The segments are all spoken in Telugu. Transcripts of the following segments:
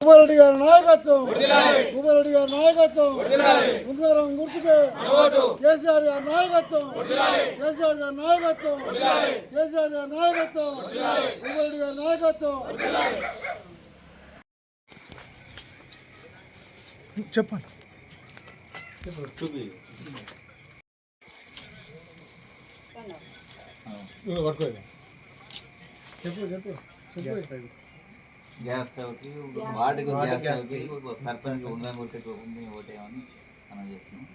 భూపారెడ్డి గారి నాయకత్వం. భూపారెడ్డి గారి నాయకత్వం. ఉంగారం గుర్తుకే. కేసీఆర్ గారి నాయకత్వం. కేసీఆర్ గారి నాయకత్వం. కేసీఆర్ గారి నాయకత్వం. భూపారెడ్డి గారి నాయకత్వం. చెప్పండి. చెప్పు చెప్పు. చెప్పు. గ్యాస్ స్టవ్కి వాటికి గ్యాస్ స్టవ్కి సర్పంచ్ ఉంది ఒకటేమని మనం చేస్తున్నాం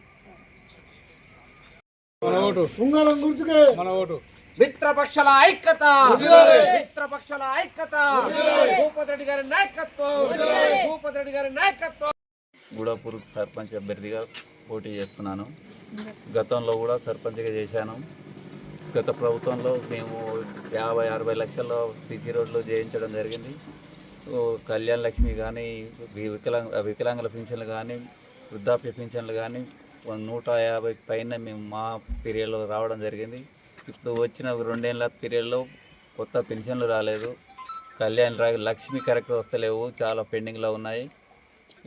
ఉంగారం గుర్తుకే. మిత్రపక్షాల ఐక్యత. మిత్రపక్షాల ఐక్యత. భూపతి రెడ్డి గారి నాయకత్వం. భూపతి రెడ్డి గారి నాయకత్వం. గూడాపూర్ సర్పంచ్ అభ్యర్థిగా పోటీ చేస్తున్నాను. గతంలో కూడా సర్పంచ్గా చేశాను. గత ప్రభుత్వంలో మేము యాభై అరవై లక్షల్లో సిసి రోడ్లు చేయించడం జరిగింది. కళ్యాణ్ లక్ష్మి కానీ వికలాంగ వికలాంగుల పింఛన్లు కానీ వృద్ధాప్య పింఛన్లు కానీ నూట యాభై పైన మేము మా పీరియడ్లో రావడం జరిగింది. ఇప్పుడు వచ్చిన రెండేళ్ళ పీరియడ్లో కొత్త పెన్షన్లు రాలేదు. కళ్యాణ్ రా లక్ష్మి కరెక్ట్ వస్తలేవు చాలా పెండింగ్లో ఉన్నాయి.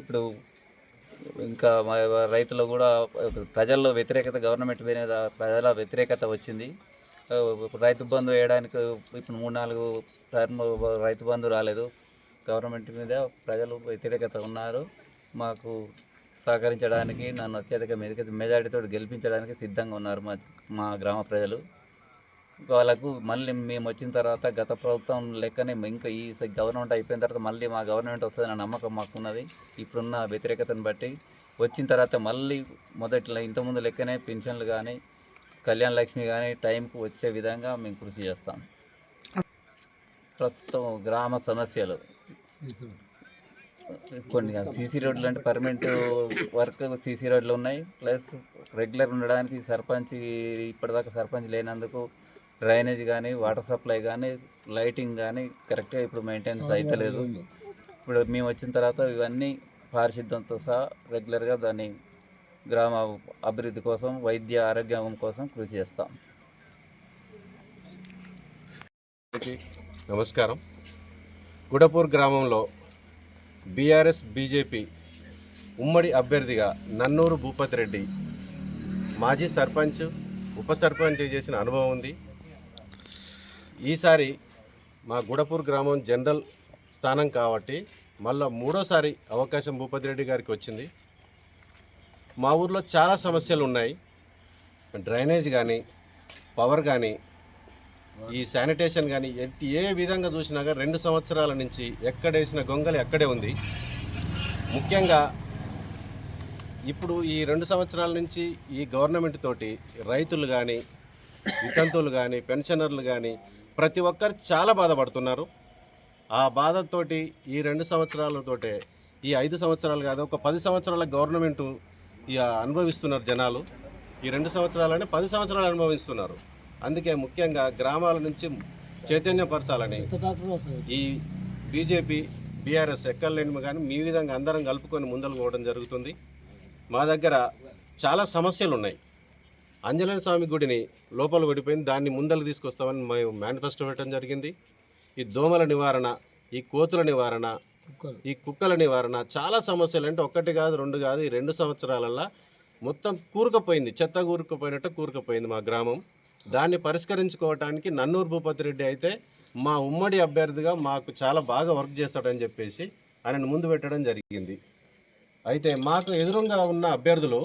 ఇప్పుడు ఇంకా మా రైతులు కూడా ప్రజల్లో వ్యతిరేకత గవర్నమెంట్ మీద ప్రజల వ్యతిరేకత వచ్చింది. రైతు బంధు వేయడానికి ఇప్పుడు మూడు నాలుగు టర్మ్ రైతు బంధు రాలేదు. గవర్నమెంట్ మీద ప్రజలు వ్యతిరేకత ఉన్నారు. మాకు సహకరించడానికి నన్ను అత్యధిక మెజారిటీ మెజారిటీతో గెలిపించడానికి సిద్ధంగా ఉన్నారు మా మా గ్రామ ప్రజలు. వాళ్ళకు మళ్ళీ మేము వచ్చిన తర్వాత గత ప్రభుత్వం లెక్కనే ఇంకా ఈ గవర్నమెంట్ అయిపోయిన తర్వాత మళ్ళీ మా గవర్నమెంట్ వస్తుందన్న నమ్మకం మాకున్నది. ఇప్పుడున్న వ్యతిరేకతను బట్టి వచ్చిన తర్వాత మళ్ళీ మొదట్లో ఇంతకుముందు లెక్కనే పెన్షన్లు కానీ కళ్యాణ లక్ష్మి కానీ టైంకు వచ్చే విధంగా మేము కృషి చేస్తాం. ప్రస్తుతం గ్రామ సమస్యలు. కొన్ని సీసీ రోడ్లు అంటే పర్మనెంట్ వర్క్ సీసీ రోడ్లు ఉన్నాయి. ప్లస్ రెగ్యులర్ ఉండడానికి సర్పంచ్ ఇప్పటిదాకా సర్పంచ్ లేనందుకు డ్రైనేజ్ కానీ వాటర్ సప్లై కానీ లైటింగ్ కానీ కరెక్ట్గా ఇప్పుడు మెయింటెనెన్స్ అవుతలేదు ఇప్పుడు మేము వచ్చిన తర్వాత ఇవన్నీ పారిశుద్ధ్యంతో సహా రెగ్యులర్గా దాన్ని గ్రామ అభివృద్ధి కోసం వైద్య ఆరోగ్యం కోసం కృషి చేస్తాం. నమస్కారం. గుడపూర్ గ్రామంలో బీఆర్ఎస్ బీజేపీ ఉమ్మడి అభ్యర్థిగా నన్నూరు భూపతి రెడ్డి మాజీ సర్పంచ్ ఉప సర్పంచ్ చేసిన అనుభవం ఉంది. ఈసారి మా గుడపూర్ గ్రామం జనరల్ స్థానం కాబట్టి మళ్ళా మూడోసారి అవకాశం భూపతి రెడ్డి గారికి వచ్చింది. మా ఊర్లో చాలా సమస్యలు ఉన్నాయి. డ్రైనేజ్ కానీ పవర్ కానీ ఈ శానిటేషన్ కానీ ఎట్టి ఏ విధంగా చూసినా కానీ రెండు సంవత్సరాల నుంచి ఎక్కడేసిన గొంగలి అక్కడే ఉంది. ముఖ్యంగా ఇప్పుడు ఈ రెండు సంవత్సరాల నుంచి ఈ గవర్నమెంట్ తోటి రైతులు కానీ వితంతువులు కానీ పెన్షనర్లు కానీ ప్రతి ఒక్కరు చాలా బాధపడుతున్నారు. ఆ బాధతోటి ఈ రెండు సంవత్సరాలతోటే ఈ ఐదు సంవత్సరాలు కాదు ఒక పది సంవత్సరాల గవర్నమెంట్ ఇక అనుభవిస్తున్నారు జనాలు. ఈ రెండు సంవత్సరాలని పది సంవత్సరాలు అనుభవిస్తున్నారు. అందుకే ముఖ్యంగా గ్రామాల నుంచి చైతన్యపరచాలని ఈ బీజేపీ బీఆర్ఎస్ ఎక్కలేని కానీ మీ విధంగా అందరం కలుపుకొని ముందలు పోవడం జరుగుతుంది. మా దగ్గర చాలా సమస్యలు ఉన్నాయి ఆంజనేయ స్వామి గుడిని లోపల పడిపోయింది. దాన్ని ముందలు తీసుకొస్తామని మేము మేనిఫెస్టో పెట్టడం జరిగింది. ఈ దోమల నివారణ ఈ కోతుల నివారణ ఈ కుక్కల నివారణ చాలా సమస్యలు అంటే ఒక్కటి కాదు రెండు కాదు ఈ రెండు సంవత్సరాలల్లో మొత్తం కూరుకుపోయింది. చెత్త కూరుకుపోయినట్టు కూరుకుపోయింది మా గ్రామం. దాన్ని పరిష్కరించుకోవటానికి నన్నూరు భూపతి రెడ్డి అయితే మా ఉమ్మడి అభ్యర్థిగా మాకు చాలా బాగా వర్క్ చేస్తాడని చెప్పేసి ఆయనను ముందు పెట్టడం జరిగింది. అయితే మాకు ఎదురుగా ఉన్న అభ్యర్థులు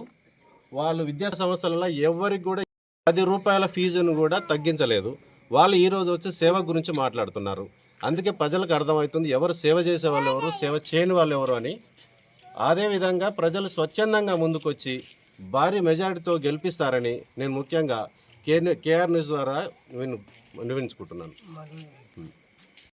వాళ్ళు విద్యా సంస్థలలో ఎవరికి కూడా పది రూపాయల ఫీజును కూడా తగ్గించలేదు. వాళ్ళు ఈరోజు వచ్చి సేవ గురించి మాట్లాడుతున్నారు. అందుకే ప్రజలకు అర్థమవుతుంది ఎవరు సేవ చేసే వాళ్ళు ఎవరు సేవ చేయని వాళ్ళు ఎవరు అని. అదేవిధంగా ప్రజలు స్వచ్ఛందంగా ముందుకొచ్చి భారీ మెజారిటీతో గెలిపిస్తారని నేను ముఖ్యంగా కే కేఆర్ న్యూస్ ద్వారా నేను వినిపించుకుంటున్నాను.